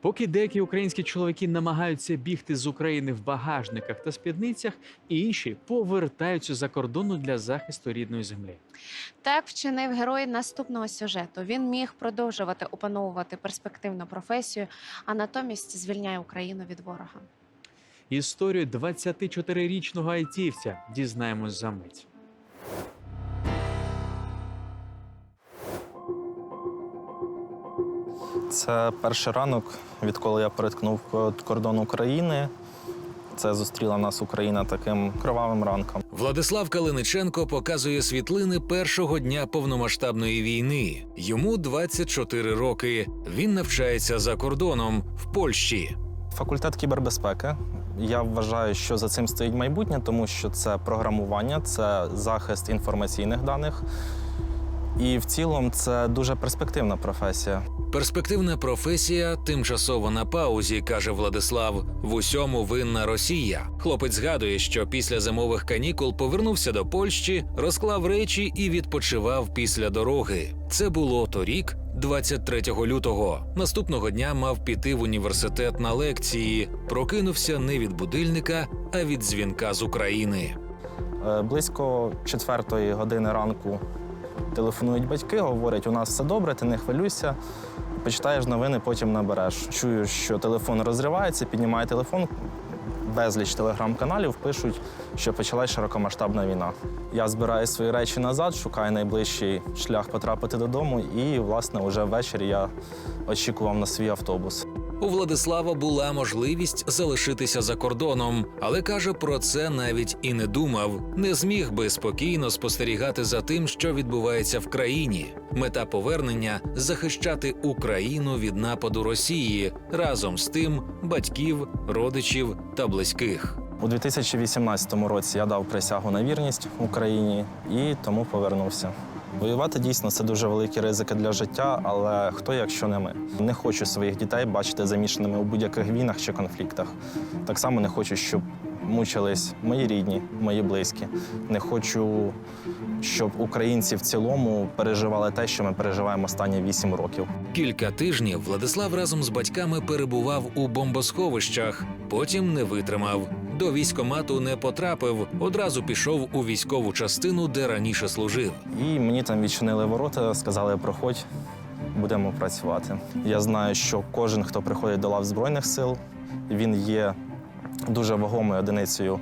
Поки деякі українські чоловіки намагаються бігти з України в багажниках та спідницях, інші повертаються за кордону для захисту рідної землі. Так вчинив герой наступного сюжету. Він міг продовжувати опановувати перспективну професію, а натомість звільняє Україну від ворога. Історію 24-річного айтівця дізнаємось за мить. Це перший ранок, відколи я переткнув кордон України. Це зустріла нас Україна таким кровавим ранком. Владислав Калиниченко показує світлини першого дня повномасштабної війни. Йому 24 роки. Він навчається за кордоном в Польщі. Факультет кібербезпеки. Я вважаю, що за цим стоїть майбутнє, тому що це програмування, це захист інформаційних даних. І в цілому це дуже перспективна професія. Перспективна професія тимчасово на паузі, каже Владислав. В усьому винна Росія. Хлопець згадує, що після зимових канікул повернувся до Польщі, розклав речі і відпочивав після дороги. Це було торік, 23 лютого. Наступного дня мав піти в університет на лекції. Прокинувся не від будильника, а від дзвінка з України. Е, Близько четвертої години ранку телефонують батьки, говорять, у нас все добре, ти не хвилюйся. Почитаєш новини, потім набереш. Чую, що телефон розривається, піднімає телефон. Безліч телеграм-каналів пишуть, що почалась широкомасштабна війна. Я збираю свої речі назад, шукаю найближчий шлях потрапити додому, і, власне, вже ввечері я очікував на свій автобус. У Владислава була можливість залишитися за кордоном, але каже, про це навіть і не думав. Не зміг би спокійно спостерігати за тим, що відбувається в країні. Мета повернення захищати Україну від нападу Росії разом з тим батьків, родичів та близьких. У 2018 році я дав присягу на вірність Україні і тому повернувся. Воювати дійсно це дуже великі ризики для життя, але хто, якщо не ми? Не хочу своїх дітей бачити замішаними у будь-яких війнах чи конфліктах. Так само не хочу, щоб мучились мої рідні, мої близькі. Не хочу, щоб українці в цілому переживали те, що ми переживаємо останні вісім років. Кілька тижнів Владислав разом з батьками перебував у бомбосховищах, потім не витримав. До військомату не потрапив, одразу пішов у військову частину, де раніше служив. І мені там відчинили ворота, сказали, проходь, будемо працювати. Я знаю, що кожен, хто приходить до лав Збройних сил, він є дуже вагомою одиницею,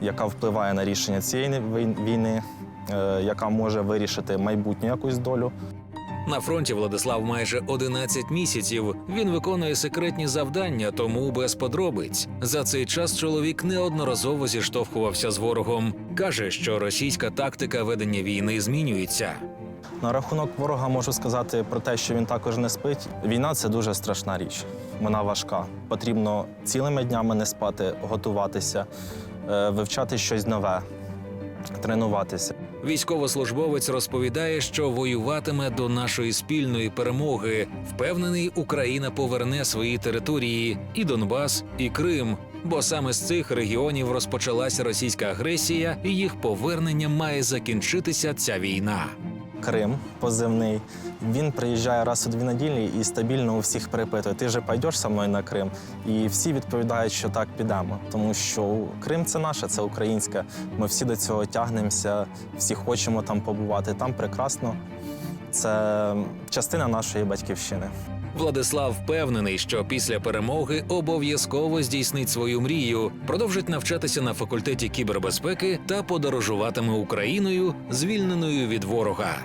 яка впливає на рішення цієї війни, е, яка може вирішити майбутню якусь долю. На фронті Владислав майже 11 місяців. Він виконує секретні завдання, тому без подробиць. За цей час чоловік неодноразово зіштовхувався з ворогом. каже, що російська тактика ведення війни змінюється. На рахунок ворога можу сказати про те, що він також не спить. Війна це дуже страшна річ. Вона важка. Потрібно цілими днями не спати, готуватися, е, вивчати щось нове, тренуватися. Військовослужбовець розповідає, що воюватиме до нашої спільної перемоги. Впевнений, Україна поверне свої території і Донбас, і Крим. Бо саме з цих регіонів розпочалася російська агресія, і їх поверненням має закінчитися ця війна. Крим позивний. Він приїжджає раз у дві неділі і стабільно у всіх перепитує: ти же пойдеш зі мною на Крим? І всі відповідають, що так підемо. Тому що Крим це наше, це українське. Ми всі до цього тягнемося, всі хочемо там побувати. Там прекрасно. Це частина нашої батьківщини. Владислав впевнений, що після перемоги обов'язково здійснить свою мрію, продовжить навчатися на факультеті кібербезпеки та подорожуватиме Україною, звільненою від ворога.